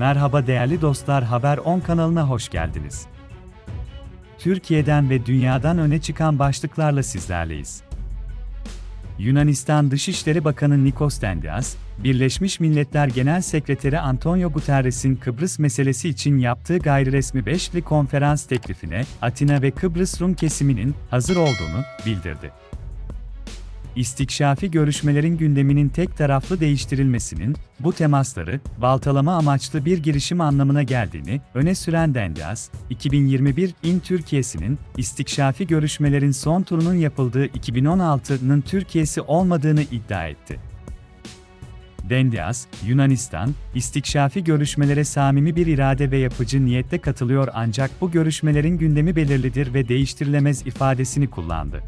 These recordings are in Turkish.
Merhaba değerli dostlar Haber 10 kanalına hoş geldiniz. Türkiye'den ve dünyadan öne çıkan başlıklarla sizlerleyiz. Yunanistan Dışişleri Bakanı Nikos Dendias, Birleşmiş Milletler Genel Sekreteri Antonio Guterres'in Kıbrıs meselesi için yaptığı gayriresmi beşli konferans teklifine Atina ve Kıbrıs Rum kesiminin hazır olduğunu bildirdi. İstikşafi görüşmelerin gündeminin tek taraflı değiştirilmesinin, bu temasları, baltalama amaçlı bir girişim anlamına geldiğini öne süren Dendias, 2021 İN Türkiye'sinin, istikşafi görüşmelerin son turunun yapıldığı 2016'nın Türkiye'si olmadığını iddia etti. Dendias, Yunanistan, istikşafi görüşmelere samimi bir irade ve yapıcı niyetle katılıyor ancak bu görüşmelerin gündemi belirlidir ve değiştirilemez ifadesini kullandı.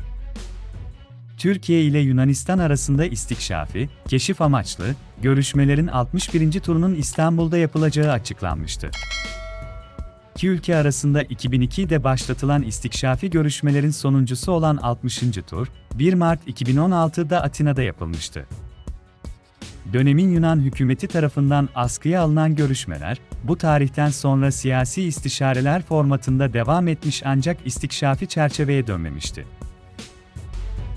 Türkiye ile Yunanistan arasında istikşafi, keşif amaçlı, görüşmelerin 61. turunun İstanbul'da yapılacağı açıklanmıştı. İki ülke arasında 2002'de başlatılan istikşafi görüşmelerin sonuncusu olan 60. tur, 1 Mart 2016'da Atina'da yapılmıştı. Dönemin Yunan hükümeti tarafından askıya alınan görüşmeler, bu tarihten sonra siyasi istişareler formatında devam etmiş ancak istikşafi çerçeveye dönmemişti.